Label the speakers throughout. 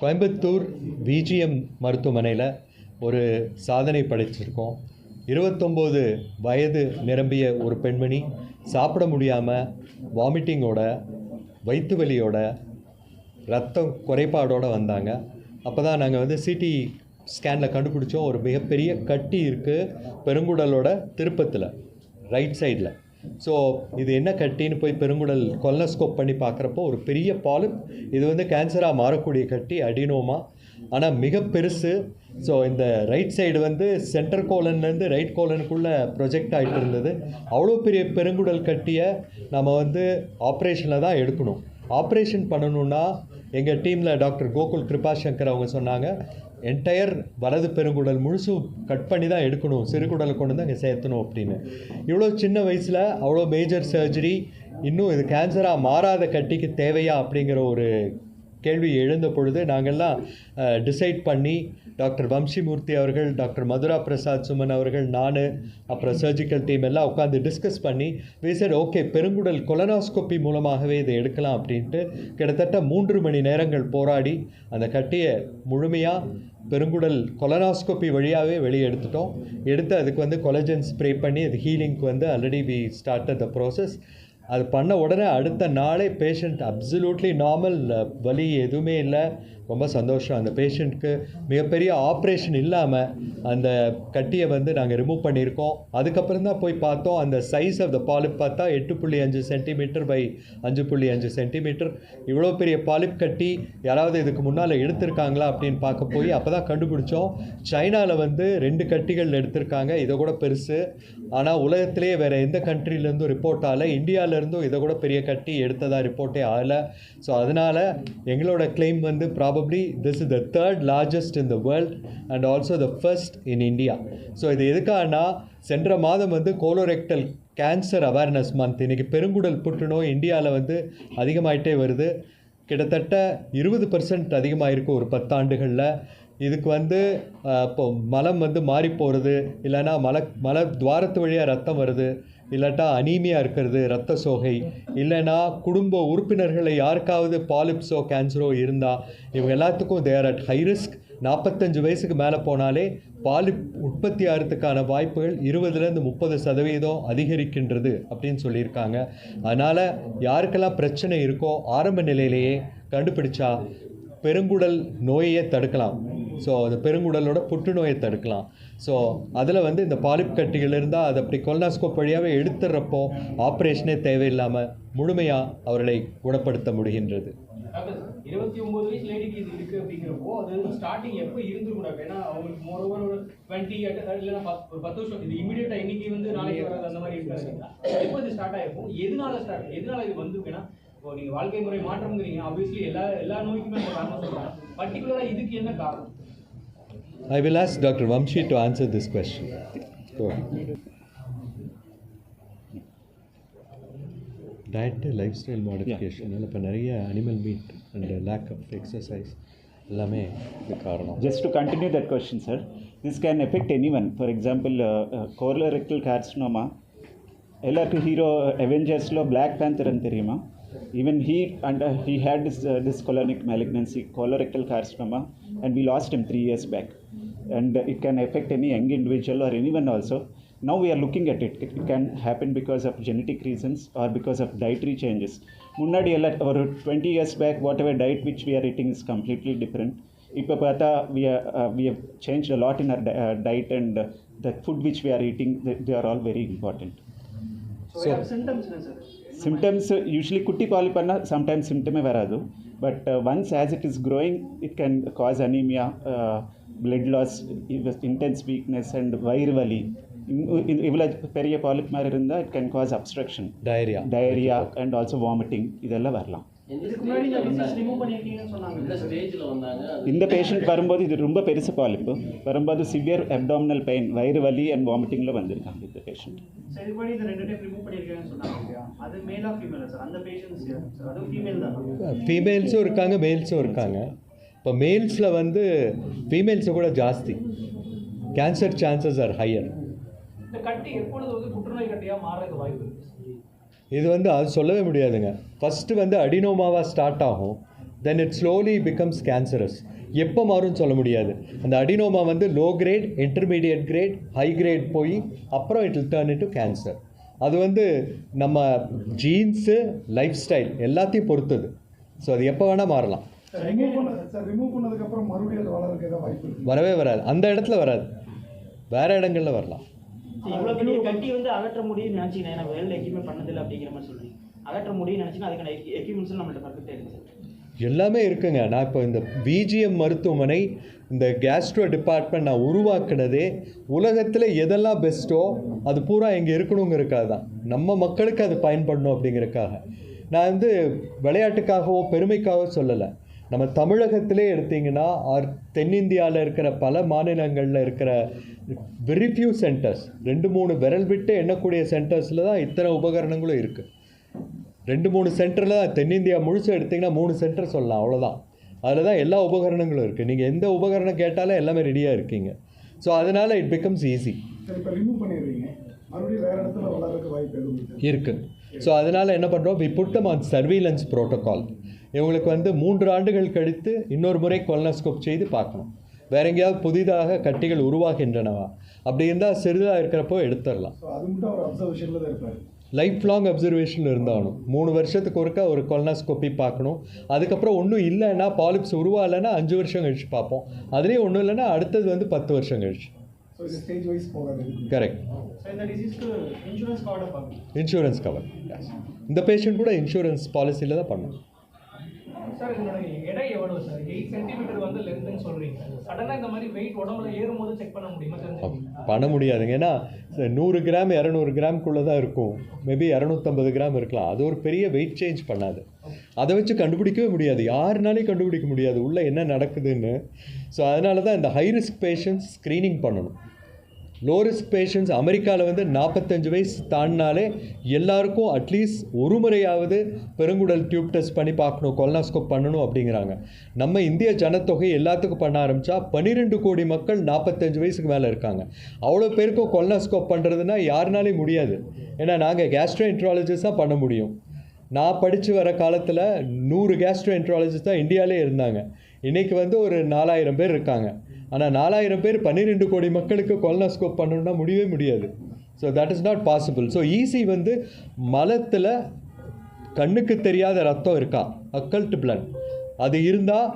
Speaker 1: Coimbatore VGM மருத்துவமனையில் ஒரு சாதனை படைச்சிருக்கோம். இருபத்தொம்போது வயது நிரம்பிய ஒரு பெண்மணி சாப்பிட முடியாமல் வாமிட்டிங்கோட வயிற்று வலியோட ரத்தம் குறைபாடோடு வந்தாங்க. அப்போ தான் நாங்கள் வந்து சிடி ஸ்கேனில் கண்டுபிடிச்சோம். ஒரு மிகப்பெரிய கட்டி இருக்குது பெருங்குடலோட திருப்பத்தில் ரைட் சைடில் ஸோ இது என்ன கட்டின்னு போய் பெருங்குடல் கொல்லஸ்கோப் பண்ணி பார்க்குறப்போ ஒரு பெரிய பாலிப் இது வந்து கேன்சராக மாறக்கூடிய கட்டி அடினோமா. ஆனால் மிக பெருசு. ஸோ இந்த ரைட் சைடு வந்து சென்டர் கோலன்லேருந்து ரைட் கோலனுக்குள்ளே ப்ரொஜெக்ட் ஆகிட்டு இருந்தது. அவ்வளோ பெரிய பெருங்குடல் கட்டியை நம்ம வந்து ஆப்ரேஷனில் தான் எடுக்கணும். ஆப்ரேஷன் பண்ணணுன்னா எங்கள் டீமில் டாக்டர் கோகுல் கிருபாசங்கர் அவங்க சொன்னாங்க என்டையர் வலது பெருங்குடல் முழுசும் கட் பண்ணி தான் எடுக்கணும். சிறுகுடலை கொண்டு தான் இங்கே சேர்த்தணும் அப்படின்னு. இவ்வளோ சின்ன வயசில் அவ்வளோ மேஜர் சர்ஜரி இன்னும் இது கேன்சராக மாறாத கட்டிக்கு தேவையா அப்படிங்கிற ஒரு கேள்வி எழுந்த பொழுது நாங்கள்லாம் டிசைட் பண்ணி டாக்டர் வம்சிமூர்த்தி அவர்கள் டாக்டர் மதுரா பிரசாத் சுமன் அவர்கள் நான் அப்புறம் சர்ஜிக்கல் டீம் எல்லாம் உட்காந்து டிஸ்கஸ் பண்ணி விசட் ஓகே பெருங்குடல் கொலனாஸ்கோப்பி மூலமாகவே இதை எடுக்கலாம் அப்படின்ட்டு கிட்டத்தட்ட மூன்று மணி நேரங்கள் போராடி அந்த கட்டியை முழுமையாக பெருங்குடல் கொலனாஸ்கோப்பி வழியாகவே வெளியே எடுத்துட்டோம். எடுத்து அதுக்கு வந்து கொலஜன் ஸ்ப்ரே பண்ணி அது ஹீலிங்க்கு வந்து already we start the process அது பண்ண உடனே அடுத்த நாளே பேஷண்ட் அப்சல்யூட்லி நார்மல் வலி எதுவுமே இல்லை. ரொம்ப சந்தோஷம். அந்த பேஷண்ட்க்கு மிகப்பெரிய ஆப்ரேஷன் இல்லாமல் அந்த கட்டியை வந்து நாங்கள் ரிமூவ் பண்ணியிருக்கோம். அதுக்கப்புறம் தான் போய் பார்த்தோம். அந்த சைஸ் ஆஃப் த பாலிப் பார்த்தா எட்டு புள்ளி அஞ்சு சென்டிமீட்டர் பை அஞ்சு புள்ளி அஞ்சு சென்டிமீட்டர் இவ்வளோ பெரிய பாலிப் கட்டி யாராவது இதுக்கு முன்னால் எடுத்திருக்காங்களா அப்படின்னு பார்க்க போய் அப்போ தான் கண்டுபிடிச்சோம். சைனாவில் வந்து ரெண்டு கட்டிகள் எடுத்திருக்காங்க. இதை கூட பெருசு. ஆனால் உலகத்திலேயே வேறு எந்த கண்ட்ரிலேருந்தும் ரிப்போர்ட் ஆகலை. இந்தியாவிலேருந்தும் இதை கூட பெரிய கட்டி எடுத்ததாக ரிப்போர்ட்டே ஆகலை. ஸோ அதனால் எங்களோட கிளைம் வந்து probably this is the third largest in the world and also the first in India so இது எதுக்காகனா சென்ற மாதம் வந்து கோலோரெக்டல் கேன்சர் அவேர்னஸ் மந்த் இன்றைக்கி பெருங்குடல் புற்றுநோய் இந்தியாவில் வந்து அதிகமாயிட்டே வருது. கிட்டத்தட்ட இருபது பர்சன்ட் அதிகமாக இருக்கும் ஒரு பத்தாண்டுகளில். இதுக்கு வந்து இப்போ மலம் வந்து மாறி போகிறது இல்லைன்னா மல மல துவாரத்து வழியாக ரத்தம் வருது. இல்லாட்டா அனீமியா இருக்கிறது ரத்த சோகை. இல்லைன்னா குடும்ப உறுப்பினர்களை யாருக்காவது பாலிப்ஸோ கேன்சரோ இருந்தால் இவங்க எல்லாத்துக்கும் தேர் அட் ஹை ரிஸ்க் நாற்பத்தஞ்சு வயசுக்கு மேலே போனாலே பாலிப் உற்பத்தி ஆகிறதுக்கான வாய்ப்புகள் இருபதுலேருந்து முப்பது சதவீதம் அதிகரிக்கின்றது அப்படின்னு சொல்லியிருக்காங்க. அதனால் யாருக்கெல்லாம் பிரச்சனை இருக்கோ ஆரம்ப நிலையிலேயே கண்டுபிடிச்சா பெருங்குடல் நோயையே தடுக்கலாம். ஸோ அந்த பெருங்குடலோட புற்றுநோயை தடுக்கலாம். ஸோ அதில் வந்து இந்த பாலிப் கட்டிகள் இருந்தால் அதை அப்படி கொல்னாஸ்கோப் வழியாகவே எடுத்துடுறப்போ ஆப்ரேஷனே தேவையில்லாமல் முழுமையாக அவர்களை குணப்படுத்த முடிகின்றது.
Speaker 2: இருபத்தி ஒன்பது வயசு லேடிக்கு இது அப்படிங்கிறப்போ அது வந்து ஸ்டார்டிங் எப்போ ஏன்னா அவங்களுக்கு ஒரு டுவெண்ட்டி இல்லைன்னா பத்து ஒரு பத்து வருஷம் இது இன்னைக்கு வந்து நாளைக்கு வராது அந்த மாதிரி இருக்காது எப்போ இது ஸ்டார்ட் எதனால ஸ்டார்ட் எதனால இது இப்போ வாழ்க்கை முறை மாற்றம்ங்கிறீங்க ஆப்வியஸ்லி எல்லா எல்லா நோய்க்குமே காரணம் இதுக்கு என்ன காரணம்?
Speaker 1: I will ask Dr. Vamshi to answer this question. Go ahead. Diet lifestyle modification இப்போ நிறைய animal meat and lack of exercise எல்லாமே இது காரணம்
Speaker 3: Just to continue that question, sir, this can affect anyone. For example, uh, uh, colorectal carcinoma, எல்லாருக்கும் hero அவெஞ்சர்ஸில் black panther தெரியுமா even he and he had this this colonic malignancy colorectal carcinoma and we lost him three years back and it can affect any young individual or anyone also now we are looking at it it can happen because of genetic reasons or because of dietary changes முன்னாடி எல்லாம் ஒரு twenty years back whatever diet which we are eating is completely different இப்போ பார்த்தா we we have change a lot in our diet and the food which we are eating they are all very important
Speaker 1: So-
Speaker 3: Usually குட்டி polyp பண்ணால் sometimes சிம்டமே வராது. But once as it is growing it can cause anaemia blood loss intense weakness and வயிறு வலி. இவ்வளோ பெரிய polyp மாதிரி இருந்தால் it can cause obstruction
Speaker 1: diarrhoea
Speaker 3: diarrhoea and also vomiting இதெல்லாம் வரலாம்.
Speaker 2: இந்த டிசீஸ் ரிமூவ் பண்ணிருக்கீங்கன்னு சொன்னாங்க.
Speaker 4: இந்த ஸ்டேஜில் வந்தாங்க? அது
Speaker 3: இந்த பேஷண்ட் வரும்போது இது ரொம்ப பெருசு பாலிப்பு. வரும்போது சிவியர் அப்டாமினல் பெயின் வயிறு வலி அண்ட் வாமிட்டிங்கில் வந்திருக்காங்க இந்த பேஷண்ட்
Speaker 2: சரி இதுக்கு முன்னாடி இந்த ரெண்டு டைம் ரிமூவ் பண்ணிருக்கீங்கன்னு சொன்னாங்க இல்லையா? அது மேலா ஃபீமேலா சார் அந்த பேஷண்ட்ஸ் அதுவும் ஃபீமேல் தான்?
Speaker 1: ஃபீமேல்ஸும் இருக்காங்க மேல்ஸும் இருக்காங்க. இப்போ மேல்ஸில் வந்து ஃபீமேல்ஸை கூட ஜாஸ்தி. கேன்சர் சான்சஸ் ஆர் ஹையர்
Speaker 2: இந்த கட்டி எப்பொழுது வந்து புற்றுநோய் கட்டியா மாறதுக்கு வாய்ப்பு
Speaker 1: இது வந்து அது சொல்லவே முடியாதுங்க. ஃபஸ்ட்டு வந்து அடினோமாவாக ஸ்டார்ட் ஆகும். Then it slowly becomes cancerous எப்போ மாறும்னு சொல்ல முடியாது. அந்த அடினோமா வந்து low grade intermediate grade high grade போய் அப்புறம் it will turn into cancer அது வந்து நம்ம ஜீன்ஸு லைஃப் ஸ்டைல் எல்லாத்தையும் பொறுத்தது. ஸோ அது எப்போ வேணால் மாறலாம். வரவே வராது. அந்த இடத்துல வராது. வேறு இடங்கள்ல வரலாம்.
Speaker 5: இவ்வளோ பெரிய கட்டி வந்து அகற்ற முடியும்னு நினச்சிங்கன்னா ஏன்னா வேலை எக்யூப்மெண்ட் பண்ணதில்லை அப்படிங்கிற மாதிரி சொல்றீங்க. அகற்ற முடியும்னு நினச்சிங்கன்னா அதுக்கான எக்யூப்மெண்ட்ஸ் நம்மள்ட்ட பர்ஃபெக்டாக இருக்குது
Speaker 1: எல்லாமே இருக்குங்க. நான் இப்போ இந்த விஜிஎம் மருத்துவமனை இந்த கேஸ்ட்ரோ டிபார்ட்மெண்ட் நான் உருவாக்குனதே உலகத்தில் எதெல்லாம் பெஸ்ட்டோ அது பூரா இங்கே இருக்கணுங்கிறதுக்காக தான். நம்ம மக்களுக்கு அது பயன்படணும் அப்படிங்கிறதுக்காக. நான் வந்து விளையாட்டுக்காகவோ பெருமைக்காகவோ சொல்லலை. நம்ம தமிழகத்திலே எடுத்தீங்கன்னா ஆர் தென்னிந்தியாவில் இருக்கிற பல மாநிலங்களில் இருக்கிற வெரி ஃபியூ சென்டர்ஸ் ரெண்டு மூணு விரல் விட்டு எண்ணக்கூடிய சென்டர்ஸில் தான் இத்தனை உபகரணங்களும் இருக்குது ரெண்டு மூணு சென்டரில் தென்னிந்தியா முழுசு எடுத்திங்கன்னா மூணு சென்டர் சொல்லலாம் அவ்வளோதான் அதில் தான் எல்லா உபகரணங்களும் இருக்குது நீங்கள் எந்த உபகரணம் கேட்டாலும் எல்லாமே ரெடியாக இருக்கீங்க. ஸோ அதனால் இட் பிகம்ஸ் ஈஸி இருக்குது ஸோ அதனால் என்ன பண்ணுறோம் we put them on surveillance protocol இவங்களுக்கு வந்து மூன்று ஆண்டுகள் கழித்து இன்னொரு முறை கொலனஸ்கோப் செய்து பார்க்கணும். வேற எங்கேயாவது புதிதாக கட்டிகள் உருவாகின்றனவா? அப்படி இருந்தால் சிறிதாக இருக்கிறப்போ எடுத்துடலாம். லைஃப் லாங் அப்சர்வேஷன் இருந்தாகணும். மூணு வருஷத்துக்கு ஒருக்கா ஒரு கொலனாஸ்கோப்பி பார்க்கணும். அதுக்கப்புறம் ஒன்றும் இல்லைன்னா பாலிப்ஸ் உருவாகலைன்னா அஞ்சு வருஷம் கழிச்சு பார்ப்போம். அதுலேயும் ஒன்றும் இல்லைன்னா அடுத்தது வந்து பத்து வருஷம் கழிச்சு. கரெக்ட்
Speaker 2: இன்சூரன்ஸ்
Speaker 1: கவர் இந்த பேஷண்ட் கூட இன்சூரன்ஸ் பாலிசியில் தான் பண்ணணும்.
Speaker 2: சார் என்னோட எடை எவ்வளவு சார்? எயிட் சென்டிமீட்டர் வந்து லென்த்னு சொல்றீங்க. சடனாக இந்த மாதிரி வெயிட் உடம்புல ஏறும்போது செக் பண்ண முடியுமா தெரிஞ்சுக்கணும்
Speaker 1: பண்ண முடியாதுங்க. ஏன்னா நூறு கிராம் இரநூறு கிராம்குள்ளே தான் இருக்கும். மேபி இரநூத்தம்பது கிராம் இருக்கலாம். அது ஒரு பெரிய வெயிட் சேஞ்ச் பண்ணாது. அதை வச்சு கண்டுபிடிக்கவே முடியாது. யாருனாலையும் கண்டுபிடிக்க முடியாது. உள்ளே என்ன நடக்குதுன்னு. ஸோ அதனால தான் இந்த ஹை ரிஸ்க் பேஷண்ட்ஸ் ஸ்க்ரீனிங் பண்ணணும். லோரிஸ் பேஷண்ட்ஸ் அமெரிக்காவில் வந்து நாற்பத்தஞ்சு வயசு தாண்டினாலே எல்லாருக்கும் அட்லீஸ்ட் ஒரு முறையாவது பெருங்குடல் டியூப் டெஸ்ட் பண்ணி பார்க்கணும் கொலனாஸ்கோப் பண்ணணும் அப்படிங்கிறாங்க. நம்ம இந்திய ஜனத்தொகை எல்லாத்துக்கும் பண்ண ஆரம்பித்தா பன்னிரெண்டு கோடி மக்கள் நாற்பத்தஞ்சு வயசுக்கு மேலே இருக்காங்க. அவ்வளோ பேருக்கும் கொலனாஸ்கோப் பண்ணுறதுனா யாருனாலே முடியாது. ஏன்னா நாங்கள் கேஸ்ட்ரோஎன்ட்ராலஜிஸ்ட் தான் பண்ண முடியும். நான் படித்து வர காலத்தில் நூறு கேஸ்ட்ரோஎன்ட்ராலஜிஸ்ட் தான் இந்தியாவிலே இருந்தாங்க. இன்றைக்கி வந்து ஒரு நாலாயிரம் பேர் இருக்காங்க. ஆனால் நாலாயிரம் பேர் பன்னிரெண்டு கோடி மக்களுக்கு கொலனோஸ்கோப் பண்ணணும்னா முடியவே முடியாது. So that is not possible so easy வந்து மலத்தில் கண்ணுக்கு தெரியாத ரத்தம் இருக்கா? அக்கல்ட் பிளட் அது இருந்தால்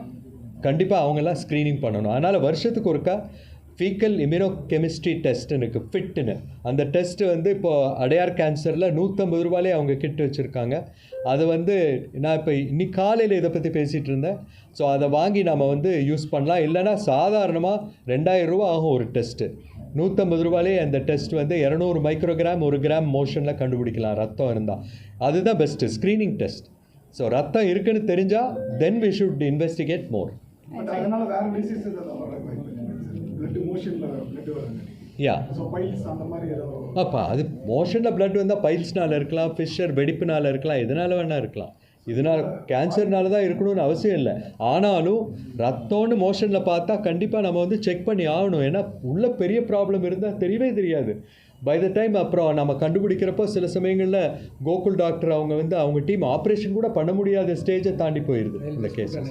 Speaker 1: கண்டிப்பாக அவங்கெல்லாம் ஸ்க்ரீனிங் பண்ணணும். அதனால் வருஷத்துக்கு ஒருக்கா ஃபீக்கல் இம்யூனோகெமிஸ்ட்ரி டெஸ்ட்டுன்னு இருக்குது ஃபிட்டுன்னு அந்த டெஸ்ட்டு வந்து இப்போது அடையார் கேன்சரில் நூற்றம்பது ரூபாயிலே அவங்க கிட்டு வச்சுருக்காங்க. அது வந்து நான் இப்போ இன்னைக்கு காலையில் இதை பற்றி பேசிகிட்டு இருந்தேன். ஸோ அதை வாங்கி நம்ம வந்து யூஸ் பண்ணலாம். இல்லைன்னா சாதாரணமாக ரெண்டாயிரம் ரூபா ஆகும் ஒரு டெஸ்ட்டு நூற்றம்பது ரூபாயிலே அந்த டெஸ்ட் வந்து இரநூறு மைக்ரோகிராம் ஒரு கிராம் மோஷனில் கண்டுபிடிக்கலாம். ரத்தம் இருந்தால் அதுதான் பெஸ்ட்டு ஸ்க்ரீனிங் டெஸ்ட் ஸோ ரத்தம் இருக்குன்னு தெரிஞ்சால்
Speaker 4: then we
Speaker 1: should
Speaker 4: investigate more blood blood yeah
Speaker 1: அப்போ அது மோஷனில் blood வந்தால் பைல்ஸ்னால இருக்கலாம் ஃபிஷர் வெடிப்புனால இருக்கலாம் எதனால வேணால் இருக்கலாம். இதனால் கேன்சர்னால தான் இருக்கணும்னு அவசியம் இல்லை. ஆனாலும் ரத்தம்னு மோஷனில் பார்த்தா கண்டிப்பாக நம்ம வந்து செக் பண்ணி ஆகணும். ஏன்னா உள்ள பெரிய ப்ராப்ளம் இருந்தால் தெரியவே தெரியாது. பை த டைம் அப்புறம் நம்ம கண்டுபிடிக்கிறப்போ சில சமயங்களில் கோகுல் டாக்டர் அவங்க வந்து அவங்க டீம் ஆப்ரேஷன் கூட பண்ண முடியாத ஸ்டேஜை தாண்டி போயிடுது இந்த
Speaker 4: கேட்டேன்.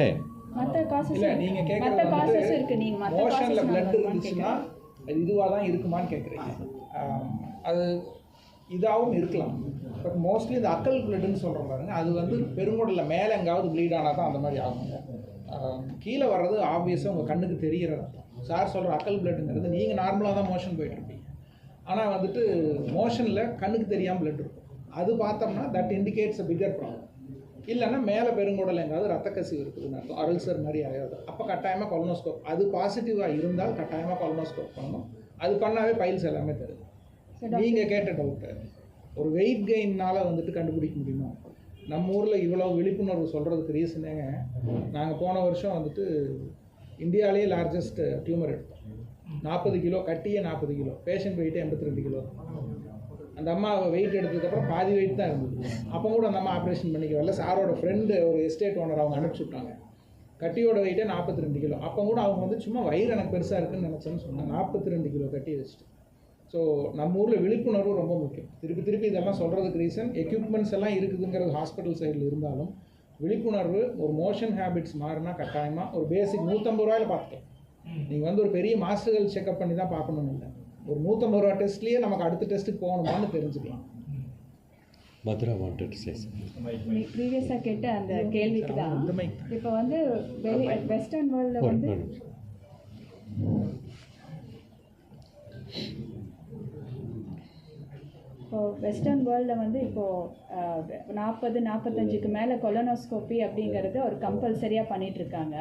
Speaker 1: ஏன்?
Speaker 6: மற்ற காசஸ்
Speaker 7: நீங்க
Speaker 6: மற்ற
Speaker 7: கேக்குறது
Speaker 6: காசஸ் இருக்கு. நீங்க மற்ற
Speaker 7: மோஷன்ல பிளட்
Speaker 6: காசஸ்
Speaker 7: இருந்துச்சுன்னா அது இதுவா தான் இருக்குமான்னு கேக்குறீங்க. ஆம், அது இதாகவும் இருக்கலாம். பட் மோஸ்ட்லி இந்த அக்கல் பிளட்னு சொல்கிறோம் பாருங்க. அது வந்து பெருங்குடல்ல மேலே எங்காவது ப்ளீட் ஆனால் தான் அந்த மாதிரி ஆகுங்க. ஆம், கீழே வர்றது ஆப்வியஸாக உங்கள் கண்ணுக்கு தெரிகிற ரத்தம் சார் சொல்கிற அக்கல் பிளட்டுங்கிறது நீங்கள் நார்மலாக தான் மோஷன் போயிட்டுருப்பீங்க ஆனால் வந்துட்டு மோஷனில் கண்ணுக்கு தெரியாமல் பிளட் இருக்கும். அது பார்த்தோம்னா that indicates a bigger problem இல்லைன்னா மேலே பெருங்குடல் எங்காவது ரத்த கசிவு இருக்குதுன்னு அர்த்தம் அல்சர் மாதிரி ஆகாது அப்போ கட்டாயமாக கொலனோஸ்கோப். அது பாசிட்டிவாக இருந்தால் கட்டாயமாக கொலனோஸ்கோப் பண்ணணும். அது பண்ணாவே பைல்ஸ் எல்லாமே தருது நீங்கள் கேட்ட டவுட்டு ஒரு வெயிட் கெயின்னால வந்துட்டு கண்டுபிடிக்க முடியுமா? நம்ம ஊரில் இவ்வளோ விழிப்புணர்வு சொல்கிறதுக்கு ரீசனேங்க நாங்கள் போன வருஷம் வந்துட்டு இந்தியாவிலேயே லார்ஜஸ்ட் டியூமர் எடுத்தோம். நாற்பது கிலோ கட்டியே நாற்பது கிலோ. பேஷண்ட் வெயிட்டு எண்பத்தி ரெண்டு கிலோ. அந்த அம்மா வெயிட் எடுத்ததுக்கப்புறம் பாதி வெயிட் தான் இருந்தது. அப்போ கூட அந்த அம்மா ஆப்ரேஷன் பண்ணிக்க வரல. சாரோட ஃப்ரெண்டு ஒரு எஸ்டேட் ஓனர் அவங்க அனுப்பிச்சி விட்டாங்க. கட்டியோட வெயிட்டே நாற்பத்தி ரெண்டு கிலோ. அப்போ கூட அவங்க வந்து சும்மா வயிறு எனக்கு பெருசாக இருக்குன்னு நினச்சேன்னு சொன்னாங்க நாற்பத்தி ரெண்டு கிலோ கட்டி வச்சுட்டு. ஸோ நம்ம ஊரில் விழிப்புணர்வு ரொம்ப முக்கியம். திருப்பி திருப்பி இதெல்லாம் சொல்கிறதுக்கு ரீசன் எக்யூப்மெண்ட்ஸ் எல்லாம் இருக்குதுங்கிறது ஹாஸ்பிட்டல் சைடில் இருந்தாலும் விழிப்புணர்வு ஒரு மோஷன் ஹேபிட்ஸ் மாறினா கட்டாயமாக ஒரு பேசிக் நூற்றம்பது ரூபாயில் பார்த்துக்கலாம். நீங்கள் வந்து ஒரு பெரிய மாஸ்டர்கள் செக்அப் பண்ணி தான் பார்க்கணும்னு இல்லை. ஒரு நூற்றம்பது ரூபா டெஸ்ட்லேயே நமக்கு அடுத்த டெஸ்ட்டுக்கு போகணுமான்னு தெரிஞ்சுக்கலாம்.
Speaker 1: மதுரா வாண்டட் சேஸ்
Speaker 6: ப்ரீவியஸாக கேட்ட அந்த கேள்விக்கு தான் இப்போ வந்து வெளி வெஸ்டர்ன் வேர்ல்டில் வந்து. இப்போ வெஸ்டர்ன் வேர்ல்டில் வந்து இப்போது நாற்பது நாற்பத்தஞ்சுக்கு மேலே கொலனோஸ்கோப்பி அப்படிங்கிறது ஒரு கம்பல்சரியாக பண்ணிட்டு இருக்காங்க.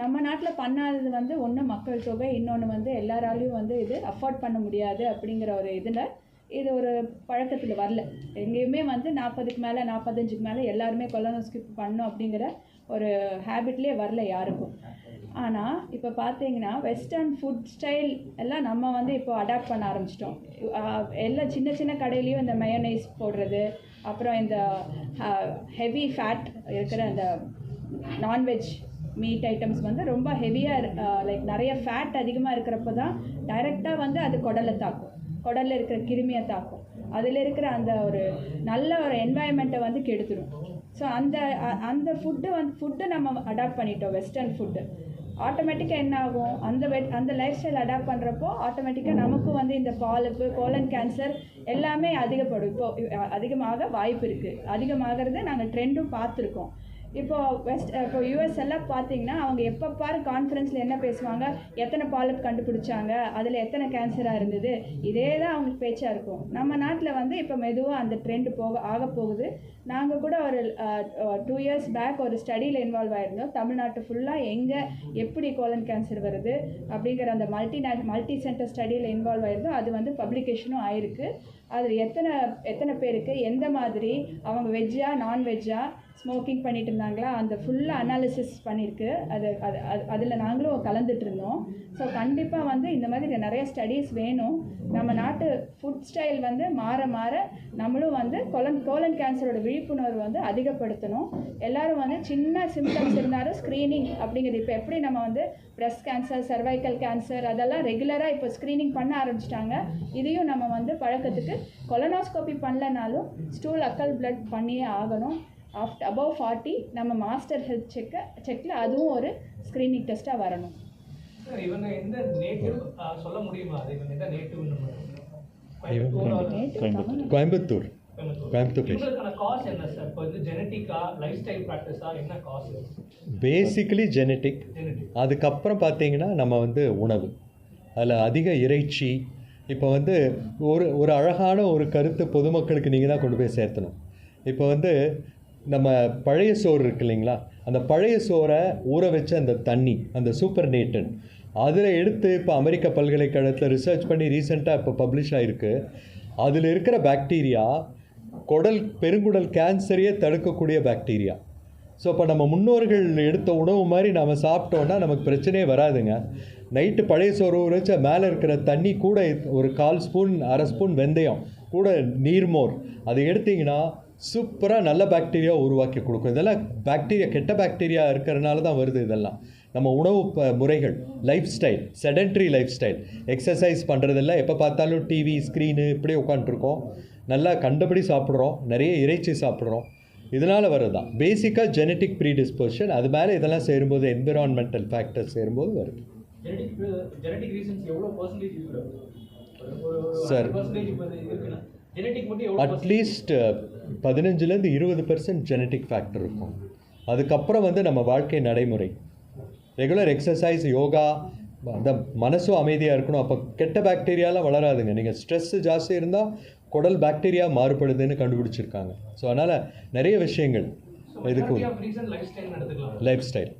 Speaker 6: நம்ம நாட்டில் பண்ணாதது வந்து ஒன்று மக்கள் தொகை இன்னொன்று வந்து எல்லாராலையும் வந்து இது அஃபோர்ட் பண்ண முடியாது அப்படிங்கிற ஒரு இதில் இது ஒரு பழக்கத்தில் வரல. எங்கேயுமே வந்து நாற்பதுக்கு மேலே நாற்பத்தஞ்சுக்கு மேலே எல்லாருமே கொலனோஸ்கோப்பி பண்ணணும் அப்படிங்கிற ஒரு ஹேபிட்லேயே வரல யாருக்கும். ஆனால் இப்போ பார்த்தீங்கன்னா வெஸ்டர்ன் ஃபுட் ஸ்டைல் எல்லாம் நம்ம வந்து இப்போ அடாப்ட் பண்ண ஆரம்பிச்சிட்டோம். எல்லா சின்ன சின்ன கடையிலையும் இந்த மயோனைஸ் போடுறது அப்புறம் இந்த ஹெவி ஃபேட் இருக்கிற அந்த நான்வெஜ் மீட் ஐட்டம்ஸ் வந்து ரொம்ப ஹெவியாக லைக் uh, நிறைய ஃபேட் அதிகமாக இருக்கிறப்ப தான் டைரெக்டாக வந்து அது குடலை தாக்கும். குடலில் இருக்கிற கிருமியை தாக்கும். அதில் இருக்கிற அந்த ஒரு நல்ல ஒரு என்வாயன்மெண்ட்டை வந்து கெடுத்துடும் ஸோ அந்த அந்த ஃபுட்டு வந்து ஃபுட்டு நம்ம அடாப்ட் பண்ணிட்டோம் வெஸ்டர்ன் ஃபுட்டு ஆட்டோமேட்டிக்காக என்ன ஆகும்? அந்த வெட் அந்த லைஃப் ஸ்டைல் அடாப்ட் பண்ணுறப்போ ஆட்டோமேட்டிக்காக நமக்கும் வந்து இந்த பாலுப்பு கோலன் கேன்சர் எல்லாமே அதிகப்படும். இப்போ அதிகமாக வாய்ப்பு இருக்குது அதிகமாகிறது நாங்கள் ட்ரெண்டும் பார்த்துருக்கோம். இப்போ வெஸ்ட் இப்போ யூஎஸ் எல்லாம் பார்த்தீங்கன்னா அவங்க எப்போ பாரு கான்ஃபரன்ஸில் என்ன பேசுவாங்க? எத்தனை பாலப் கண்டுபிடிச்சாங்க? அதில் எத்தனை கேன்சராக இருந்தது? இதே தான் அவங்களுக்கு பேச்சாக இருக்கும். நம்ம நாட்டில் வந்து இப்போ மெதுவாக அந்த ட்ரெண்ட் போக ஆக போகுது. நாங்கள் கூட ஒரு டூ இயர்ஸ் பேக் ஒரு ஸ்டடியில் இன்வால்வ் ஆயிருந்தோம். தமிழ்நாட்டு ஃபுல்லாக எங்கே எப்படி கோலன் கேன்சர் வருது? அப்படிங்கிற அந்த மல்டி மல்டி சென்டர் ஸ்டடியில் இன்வால்வ் ஆயிருந்தோம். அது வந்து பப்ளிகேஷனும் ஆயிருக்கு. அதில் எத்தனை எத்தனை பேருக்கு எந்த மாதிரி அவங்க வெஜ்ஜா நான்வெஜ்ஜா ஸ்மோக்கிங் பண்ணிட்டு இருந்தாங்களா அந்த ஃபுல்லாக அனாலிசிஸ் பண்ணியிருக்கு அது அது அது- அதில் நாங்களும் கலந்துட்டு இருந்தோம் ஸோ கண்டிப்பாக வந்து இந்த மாதிரி நிறைய ஸ்டடீஸ் வேணும். நம்ம நாட்டு ஃபுட் ஸ்டைல் வந்து மாற மாற நம்மளும் வந்து கொலன் கோலன் கேன்சரோட விழிப்புணர்வு வந்து அதிகப்படுத்தணும். எல்லோரும் வந்து சின்ன சிம்டம்ஸ் இருந்தாலும் ஸ்க்ரீனிங் அப்படிங்கிறது. இப்போ எப்படி நம்ம வந்து பிரஸ்ட் கேன்சர் சர்வைக்கல் கேன்சர் அதெல்லாம் ரெகுலராக இப்போ ஸ்க்ரீனிங் பண்ண ஆரம்பிச்சிட்டாங்க. இதையும் நம்ம வந்து பழக்கத்துக்கு கொலனோஸ்கோபி பண்ணலனாலும் ஸ்டூல் அக்கல் பிளட் பண்ணியே ஆகணும். ஆஃப்டர் அபவ் ஃபார்ட்டி நம்ம மாஸ்டர் ஹெல்த் செக்கை செக்கில் அதுவும் ஒரு ஸ்க்ரீனிங் டெஸ்ட்டாக வரணும்.
Speaker 1: கோயம்புத்தூர். கோயம்புத்தூர். பேஷண்ட்
Speaker 2: இவங்களுக்கான காஸ் என்ன சார் இப்போ வந்து ஜெனட்டிக்கா லைஃப் ஸ்டைல் ப்ராக்டிஸா என்ன காஸ்
Speaker 1: பேசிக்கலி ஜெனட்டிக் அதுக்கப்புறம் பார்த்தீங்கன்னா நம்ம வந்து உணவு. அதில் அதிக இறைச்சி. இப்போ வந்து ஒரு ஒரு அழகான ஒரு கருத்து பொதுமக்களுக்கு நீங்கள் தான் கொண்டு போய் சேர்த்தணும். இப்போ வந்து நம்ம பழைய சோறு இருக்கு இல்லைங்களா? அந்த பழைய சோறை ஊற வச்ச அந்த தண்ணி அந்த சூப்பர் நேட்டன் அதில் எடுத்து இப்போ அமெரிக்க பல்கலைக்கழகத்தில் ரிசர்ச் பண்ணி ரீசெண்டாக இப்போ பப்ளிஷ் ஆகிருக்கு அதில் இருக்கிற பாக்டீரியா குடல் பெருங்குடல் கேன்சரையே தடுக்கக்கூடிய பாக்டீரியா ஸோ இப்போ நம்ம முன்னோர்கள் எடுத்த உணவு மாதிரி நாம் சாப்பிட்டோன்னா நமக்கு பிரச்சனையே வராதுங்க. நைட்டு பழைய சோறு ஊற வச்ச மேலே இருக்கிற தண்ணி கூட ஒரு கால் ஸ்பூன் அரை ஸ்பூன் வெந்தயம் கூட நீர்மோர் அதை எடுத்தீங்கன்னா சூப்பராக நல்ல பாக்டீரியா உருவாக்கி கொடுக்கும். இதெல்லாம் பாக்டீரியா கெட்ட பாக்டீரியா இருக்கிறனால தான் வருது இதெல்லாம். நம்ம உணவு ப- முறைகள் lifestyle sedentary lifestyle exercise பண்ணுறதில்ல எப்போ பார்த்தாலும் டிவி ஸ்க்ரீனு இப்படியே உட்காந்துருக்கோம் நல்லா கண்டபடி சாப்பிட்றோம். நிறைய இறைச்சி சாப்பிட்றோம். இதனால் வரதான் பேசிக்காக ஜெனட்டிக் ப்ரீடிஸ்போஷன் அது மேலே இதெல்லாம் சேரும்போது என்விரான்மெண்டல் ஃபேக்டர்ஸ் சேரும்போது வருது.
Speaker 2: ஜெனட்டிக் ஜெனட்டிக் மட்டும்
Speaker 1: அட்லீஸ்ட் பதினஞ்சுலேருந்து இருபது பெர்சன்ட் ஜெனட்டிக் ஃபேக்டர் இருக்கும். அதுக்கப்புறம் வந்து நம்ம வாழ்க்கை நடைமுறை. ரெகுலர் எக்ஸசைஸ் யோகா அந்த மனசும் அமைதியாக இருக்கணும். அப்போ கெட்ட பாக்டீரியாலாம் வளராதுங்க. நீங்கள் ஸ்ட்ரெஸ்ஸு ஜாஸ்தி இருந்தால் குடல் பாக்டீரியா மாறுபடுதுன்னு கண்டுபிடிச்சிருக்காங்க. ஸோ அதனால் நிறைய விஷயங்கள் இதுக்கு லைஃப் ஸ்டைல்